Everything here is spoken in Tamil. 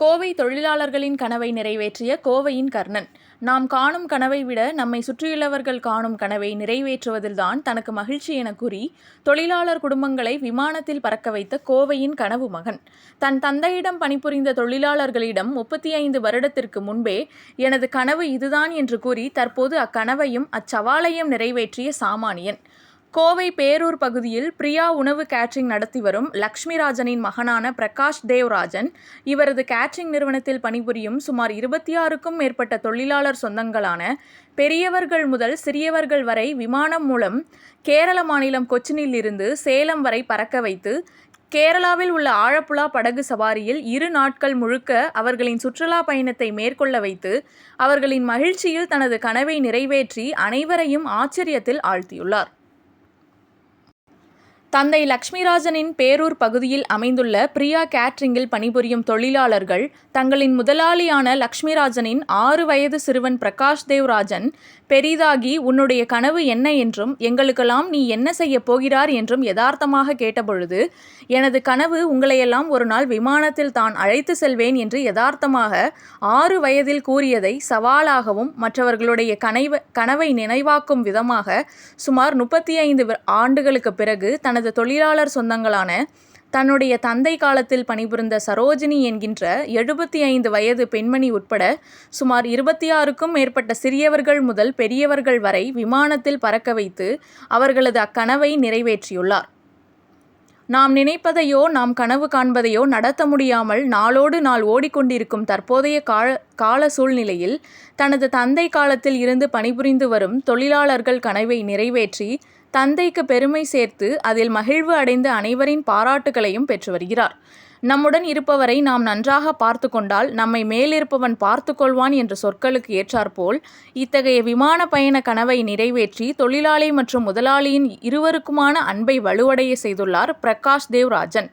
கோவை தொழிலாளர்களின் கனவை நிறைவேற்றிய கோவையின் கர்ணன். நாம் காணும் கனவை விட நம்மை சுற்றியுள்ளவர்கள் காணும் கனவை நிறைவேற்றுவதில்தான் தனக்கு மகிழ்ச்சி என கூறி தொழிலாளர் குடும்பங்களை விமானத்தில் பறக்க வைத்த கோவையின் கனவு மகன். தன் தந்தையிடம் பணிபுரிந்த தொழிலாளர்களிடம் முப்பத்தி ஐந்து வருடத்திற்கு முன்பே எனது கனவு இதுதான் என்று கூறி தற்போது அக்கனவையும் அச்சவாலையும் நிறைவேற்றிய சாமானியன். கோவை பேரூர் பகுதியில் பிரியா உணவு கேட்ரிங் நடத்தி வரும் லக்ஷ்மிராஜனின் மகனான பிரகாஷ் தேவ்ராஜன் இவரது கேட்ரிங் நிறுவனத்தில் பணிபுரியும் சுமார் இருபத்தி ஆறுக்கும் மேற்பட்ட தொழிலாளர் சொந்தங்களான பெரியவர்கள் முதல் சிறியவர்கள் வரை விமானம் மூலம் கேரள மாநிலம் கொச்சினில் இருந்து சேலம் வரை பறக்க வைத்து கேரளாவில் உள்ள ஆழப்புழா படகு சவாரியில் இரு நாட்கள் முழுக்க அவர்களின் சுற்றுலா பயணத்தை மேற்கொள்ள வைத்து அவர்களின் மகிழ்ச்சியில் தனது கனவை நிறைவேற்றி அனைவரையும் ஆச்சரியத்தில் ஆழ்த்தியுள்ளார். தந்தை லக்ஷ்மிராஜனின் பேரூர் பகுதியில் அமைந்துள்ள பிரியா கேட்ரிங்கில் பணிபுரியும் தொழிலாளர்கள் தங்களின் முதலாளியான லக்ஷ்மிராஜனின் ஆறு வயது சிறுவன் பிரகாஷ் தேவ்ராஜன் பெரிதாகி உன்னுடைய கனவு என்ன என்றும் எங்களுக்கெல்லாம் நீ என்ன செய்ய போகிறார் என்றும் யதார்த்தமாக கேட்டபொழுது எனது கனவு உங்களையெல்லாம் ஒரு நாள் விமானத்தில் தான் அழைத்து செல்வேன் என்று யதார்த்தமாக ஆறு வயதில் கூறியதை சவாலாகவும் மற்றவர்களுடைய கனைவ கனவை நினைவாக்கும் விதமாக சுமார் முப்பத்தி ஐந்து ஆண்டுகளுக்கு பிறகு தனது தனது தொழிலாளர் சொந்தங்களான தன்னுடைய தந்தை காலத்தில் பணிபுரிந்த சரோஜினி என்கின்ற எழுபத்தி ஐந்து வயது பெண்மணி உட்பட சுமார் இருபத்தி ஆறுக்கும் மேற்பட்ட சிறியவர்கள் முதல் பெரியவர்கள் வரை விமானத்தில் பறக்க வைத்து அவர்களது அக்கனவை நிறைவேற்றியுள்ளார். நாம் நினைப்பதையோ நாம் கனவு காண்பதையோ நடத்த முடியாமல் நாளோடு நாள் ஓடிக்கொண்டிருக்கும் தற்போதைய கால கால சூழ்நிலையில் தனது தந்தை காலத்தில் இருந்து பணிபுரிந்து வரும் தொழிலாளர்கள் கனவை நிறைவேற்றி தந்தைக்கு பெருமை சேர்த்து அதில் மகிழ்வு அடைந்த அனைவரின் பாராட்டுகளையும் பெற்று வருகிறார். நம்முடன் இருப்பவரை நாம் நன்றாக பார்த்து கொண்டால் நம்மை மேலிருப்பவன் பார்த்து கொள்வான் என்ற சொற்களுக்கு ஏற்றாற்போல் இத்தகைய விமான பயண கனவை நிறைவேற்றி தொழிலாளி மற்றும் முதலாளியின் இருவருக்குமான அன்பை வலுவடைய செய்துள்ளார் பிரகாஷ் தேவ் ராஜன்